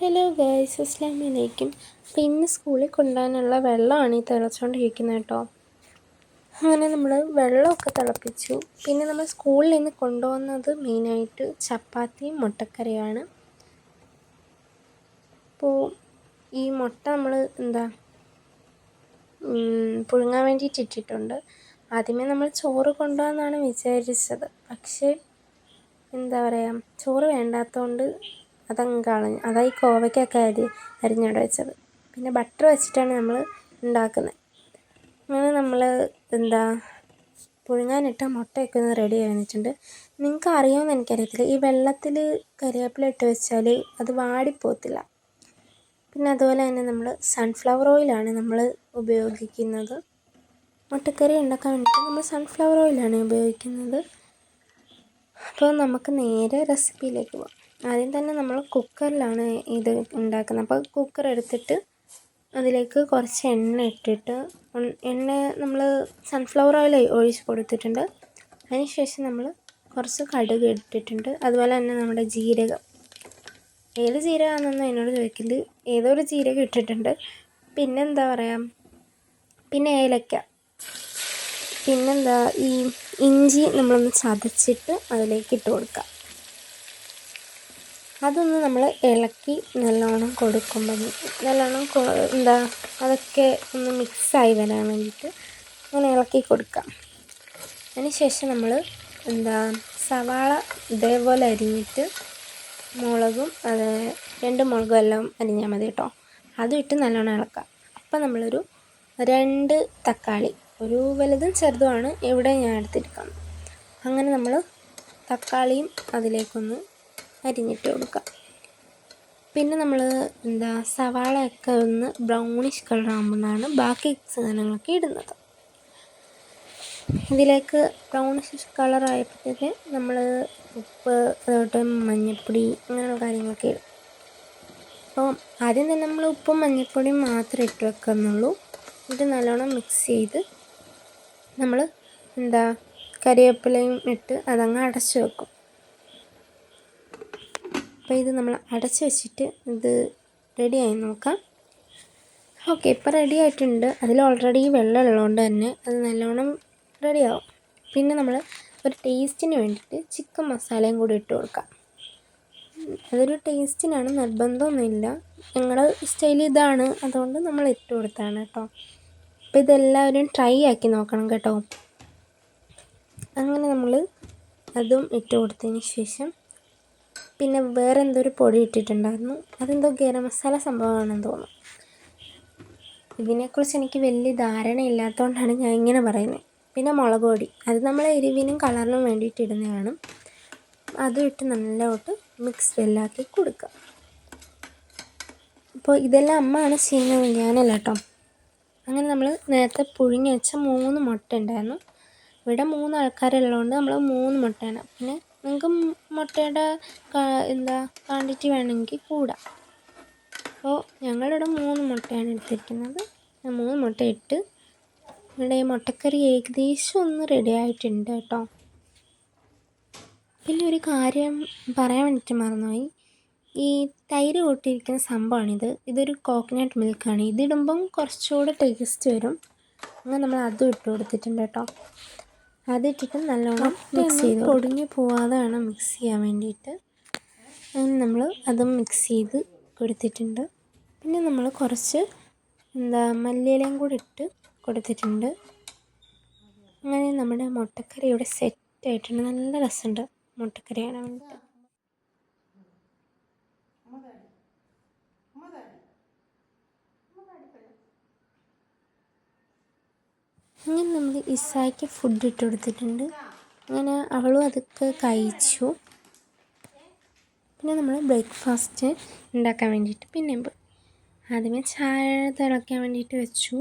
Hello guys അസ്ലാം വലൈക്കും അപ്പോൾ ഇന്ന് സ്കൂളിൽ കൊണ്ടുപോകാനുള്ള വെള്ളമാണ് ഈ തിളച്ചുകൊണ്ടിരിക്കുന്നത് കേട്ടോ. അങ്ങനെ നമ്മൾ വെള്ളമൊക്കെ തിളപ്പിച്ചു. പിന്നെ നമ്മൾ സ്കൂളിൽ നിന്ന് കൊണ്ടുപോകുന്നത് മെയിനായിട്ട് ചപ്പാത്തിയും മുട്ടക്കറിയുമാണ്. അപ്പോൾ ഈ മുട്ട നമ്മൾ എന്താ പുഴുങ്ങാൻ വേണ്ടിയിട്ട് ഇട്ടിട്ടുണ്ട്. ആദ്യമേ നമ്മൾ ചോറ് കൊണ്ടുപോകാമെന്നാണ് വിചാരിച്ചത്. പക്ഷേ എന്താ പറയുക ചോറ് വേണ്ടാത്തതുകൊണ്ട് അതങ്ങ് കളഞ്ഞു അതായി കോവയ്ക്കൊക്കെ അരി അരിഞ്ഞവിടെ വെച്ചത്. പിന്നെ ബട്ടർ വെച്ചിട്ടാണ് നമ്മൾ ഉണ്ടാക്കുന്നത്. അങ്ങനെ നമ്മൾ എന്താ പുഴുങ്ങാനിട്ട മുട്ടയൊക്കെ ഒന്ന് റെഡി ആയിട്ടുണ്ട് നിങ്ങൾക്ക് അറിയാമെന്ന് എനിക്കറിയത്തില്ല. ഈ വെള്ളത്തിൽ കറിവേപ്പില ഇട്ട് വെച്ചാൽ അത് വാടിപ്പോകത്തില്ല. പിന്നെ അതുപോലെ തന്നെ നമ്മൾ സൺഫ്ലവർ ഓയിലാണ് നമ്മൾ ഉപയോഗിക്കുന്നത്. മുട്ടക്കറി ഉണ്ടാക്കാൻ വേണ്ടിയിട്ട് നമ്മൾ സൺഫ്ലവർ ഓയിലാണ് ഉപയോഗിക്കുന്നത്. അപ്പോൾ നമുക്ക് നേരെ റെസിപ്പിയിലേക്ക് പോകാം ആദ്യം തന്നെ നമ്മൾ കുക്കറിലാണ് ഇത് ഉണ്ടാക്കുന്നത്. അപ്പോൾ കുക്കർ എടുത്തിട്ട് അതിലേക്ക് കുറച്ച് എണ്ണ ഇട്ടിട്ട് എണ്ണ നമ്മൾ സൺഫ്ലവർ ഓയിൽ ഒഴിച്ച് കൊടുത്തിട്ടുണ്ട്. അതിന് ശേഷം നമ്മൾ കുറച്ച് കടുക് ഇട്ടിട്ടുണ്ട്. അതുപോലെ തന്നെ നമ്മുടെ ജീരകം. ഏത് ജീരകമാണെന്നൊന്നും എന്നോട് ചോദിക്കുന്നത് ഏതോ ഒരു ജീരകം ഇട്ടിട്ടുണ്ട്. പിന്നെന്താ പറയുക പിന്നെ ഏലക്ക. പിന്നെന്താ? ഈ ഇഞ്ചി നമ്മളൊന്ന് ചതച്ചിട്ട് അതിലേക്ക് ഇട്ട് കൊടുക്കുക. അതൊന്ന് നമ്മൾ ഇളക്കി നല്ലോണം കൊടുക്കുമ്പോൾ നല്ലോണം എന്താ അതൊക്കെ ഒന്ന് മിക്സായി വരാൻ വേണ്ടിയിട്ട് അങ്ങനെ ഇളക്കി കൊടുക്കാം. അതിനുശേഷം നമ്മൾ എന്താ സവാള ഇതേപോലെ അരിഞ്ഞിട്ട് മുളകും അത് രണ്ട് മുളകും എല്ലാം അരിഞ്ഞാൽ മതി കേട്ടോ. അതും ഇട്ട് നല്ലോണം ഇളക്കാം. അപ്പം നമ്മളൊരു രണ്ട് തക്കാളി ഒരു വലുതും ചെറുതുമാണ് ഇവിടെ ഞാൻ എടുത്തിരിക്കുന്നത്. അങ്ങനെ നമ്മൾ തക്കാളിയും അതിലേക്കൊന്ന് അരിഞ്ഞിട്ട് കൊടുക്കുക. പിന്നെ നമ്മൾ എന്താ സവാളയൊക്കെ ഒന്ന് ബ്രൗണിഷ് കളർ ആകുമ്പോഴാണ് ബാക്കി സാധനങ്ങളൊക്കെ ഇടുന്നത്. ഇതിലേക്ക് ബ്രൗണിഷ് കളർ ആയപ്പോഴത്തേക്ക് നമ്മൾ ഉപ്പ് അതുപോലെ മഞ്ഞൾപ്പൊടി അങ്ങനെയുള്ള കാര്യങ്ങളൊക്കെ ഇടും. അപ്പോൾ ആദ്യം തന്നെ നമ്മൾ ഉപ്പും മഞ്ഞൾപ്പൊടിയും മാത്രമേ ഇട്ട് വെക്കുന്നുള്ളൂ. ഇത് നല്ലോണം മിക്സ് ചെയ്ത് നമ്മൾ എന്താ കരിവേപ്പിലയും ഇട്ട് അതങ്ങ് അടച്ചു വെക്കും. അപ്പോൾ ഇത് നമ്മൾ അടച്ച് വെച്ചിട്ട് ഇത് റെഡിയായി നോക്കാം. ഓക്കെ ഇപ്പോൾ റെഡി ആയിട്ടുണ്ട്. അതിൽ ഓൾറെഡി വെള്ളം ഉള്ളതുകൊണ്ട് തന്നെ അത് നല്ലോണം റെഡിയാവും പിന്നെ നമ്മൾ ഒരു ടേസ്റ്റിന് വേണ്ടിയിട്ട് ചിക്കൻ മസാലയും കൂടി ഇട്ട് കൊടുക്കാം. അതൊരു ടേസ്റ്റിനാണ് നിർബന്ധമൊന്നുമില്ല. ഞങ്ങളുടെ സ്റ്റൈൽ ഇതാണ്. അതുകൊണ്ട് നമ്മൾ ഇട്ട് കൊടുത്താണ് കേട്ടോ. അപ്പോൾ ഇതെല്ലാവരും ട്രൈ ആക്കി നോക്കണം കേട്ടോ. അങ്ങനെ നമ്മൾ അതും ഇട്ട് കൊടുത്തതിന് ശേഷം പിന്നെ വേറെ എന്തോ ഒരു പൊടി ഇട്ടിട്ടുണ്ടായിരുന്നു? അതെന്തോ ഗരം മസാല സംഭവമാണെന്ന് തോന്നുന്നു. ഇതിനെക്കുറിച്ച് എനിക്ക് വലിയ ധാരണ ഇല്ലാത്തതുകൊണ്ടാണ് ഞാൻ ഇങ്ങനെ പറയുന്നത്. പിന്നെ മുളക് പൊടി. അത് നമ്മൾ എരിവിനും കളറിനും വേണ്ടിയിട്ട് ഇടുന്നതാണ് അതും ഇട്ട് നല്ലോട്ട് മിക്സ് വെല്ലാക്കി കൊടുക്കുക. അപ്പോൾ ഇതെല്ലാം അമ്മയാണ് ചെയ്യുന്നത്. ഞാനല്ല കേട്ടോ. അങ്ങനെ നമ്മൾ നേരത്തെ പുഴുങ്ങി വെച്ച മൂന്ന് മുട്ട ഉണ്ടായിരുന്നു. ഇവിടെ മൂന്ന് ആൾക്കാരുള്ളതുകൊണ്ട് നമ്മൾ മൂന്ന് മുട്ടയാണ്. പിന്നെ നിങ്ങൾക്ക് മുട്ടയുടെ എന്താ ക്വാണ്ടിറ്റി വേണമെങ്കിൽ കൂടാം. അപ്പോൾ ഞങ്ങളിവിടെ മൂന്ന് മുട്ടയാണ് എടുത്തിരിക്കുന്നത്. മൂന്ന് മുട്ട ഇട്ട് ഇവിടെ ഈ മുട്ടക്കറി ഏകദേശം ഒന്ന് റെഡി ആയിട്ടുണ്ട് കേട്ടോ. പിന്നെ ഒരു കാര്യം പറയാൻ വേണ്ടിയിട്ട് മറന്നുപോയി. ഈ തൈര് കൂട്ടിയിരിക്കുന്ന സംഭവമാണിത്. ഇതൊരു കോക്കനട്ട് മിൽക്കാണ് ഇതിടുമ്പം കുറച്ചുകൂടെ ടേസ്റ്റ് വരും. അങ്ങനെ നമ്മൾ അതും ഇട്ട് കൊടുത്തിട്ടുണ്ട് കേട്ടോ. അതിട്ടിട്ട് നല്ലോണം മിക്സ് ചെയ്ത് പൊടിഞ്ഞു പോവാതെ വേണം മിക്സ് ചെയ്യാൻ വേണ്ടിയിട്ട്. അങ്ങനെ നമ്മൾ അതും മിക്സ് ചെയ്ത് കൊടുത്തിട്ടുണ്ട്. പിന്നെ നമ്മൾ കുറച്ച് എന്താ മല്ലിയിലയും കൂടി ഇട്ട് കൊടുത്തിട്ടുണ്ട്. അങ്ങനെ നമ്മുടെ മുട്ടക്കറി ഇവിടെ സെറ്റ് ആയിട്ടുണ്ട്. നല്ല രസമുണ്ട് മുട്ടക്കറിയാണ് വേണ്ടിയിട്ട്. അങ്ങനെ നമ്മൾ ഇസായ്ക്ക് ഫുഡ് ഇട്ട് കൊടുത്തിട്ടുണ്ട്. അങ്ങനെ അവളും അതൊക്കെ കഴിച്ചു. പിന്നെ നമ്മൾ ബ്രേക്ക്ഫാസ്റ്റ് ഉണ്ടാക്കാൻ വേണ്ടിയിട്ട് പിന്നെ ആദ്യമേ ചായ തിളയ്ക്കാൻ വേണ്ടിയിട്ട് വെച്ചു.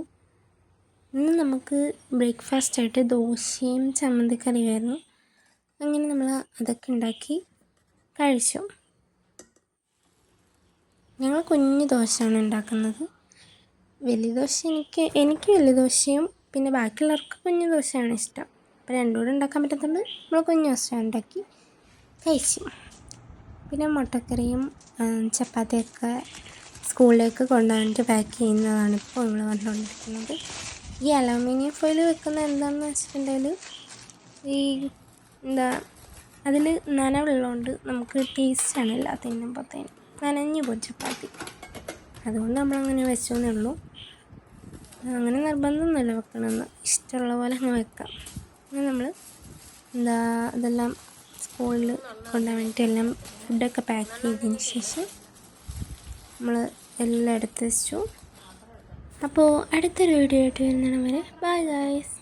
ഇന്ന് നമുക്ക് ബ്രേക്ക്ഫാസ്റ്റായിട്ട് ദോശയും ചമ്മന്തിക്കറിയായിരുന്നു അങ്ങനെ നമ്മൾ അതൊക്കെ ഉണ്ടാക്കി കഴിച്ചു. ഞങ്ങൾ കുഞ്ഞു ദോശയാണ് ഉണ്ടാക്കുന്നത്. വലിയ ദോശ എനിക്ക് എനിക്ക് വലിയ ദോശയും പിന്നെ ബാക്കിയുള്ളവർക്ക് കുഞ്ഞു ദോശയാണ് ഇഷ്ടം. അപ്പോൾ രണ്ടും കൂടെ ഉണ്ടാക്കാൻ പറ്റത്തുണ്ട് നമ്മൾ കുഞ്ഞു ദോശ ഉണ്ടാക്കി കഴിച്ചു. പിന്നെ മുട്ടക്കറിയും ചപ്പാത്തിയൊക്കെ സ്കൂളിലേക്ക് കൊണ്ടുവന്നിട്ട് പാക്ക് ചെയ്യുന്നതാണ് ഇപ്പോൾ നമ്മൾ കണ്ടുകൊണ്ടിരിക്കുന്നത് ഈ അലൂമിനിയം ഫോയിൽ വെക്കുന്നത് എന്താണെന്ന് വെച്ചിട്ടുണ്ടെങ്കിൽ ഈ എന്താ അതിൽ നനവുള്ളതുകൊണ്ട് നമുക്ക് ടേസ്റ്റാണ് എല്ലാ തിന്നുമ്പോഴത്തേനും നനഞ്ഞു പോയി ചപ്പാത്തി. അതുകൊണ്ട് നമ്മളങ്ങനെ വെച്ചു എന്നേ ഉള്ളൂ. അങ്ങനെ നിർബന്ധമൊന്നുമില്ല വെക്കണമെന്ന്. ഇഷ്ടമുള്ള പോലെ അങ്ങ് വെക്കാം. അങ്ങനെ നമ്മൾ എന്താ ഇതെല്ലാം സ്കൂളിൽ കൊണ്ടുപോകാൻ വേണ്ടിയിട്ട് എല്ലാം ഫുഡൊക്കെ പാക്ക് ചെയ്തതിന് ശേഷം നമ്മൾ എല്ലാം എടുത്ത് വെച്ചു. അപ്പോൾ അടുത്തൊരു വീഡിയോ ആയിട്ട് വരുന്നിടം വരെ ബൈ ഗൈസ്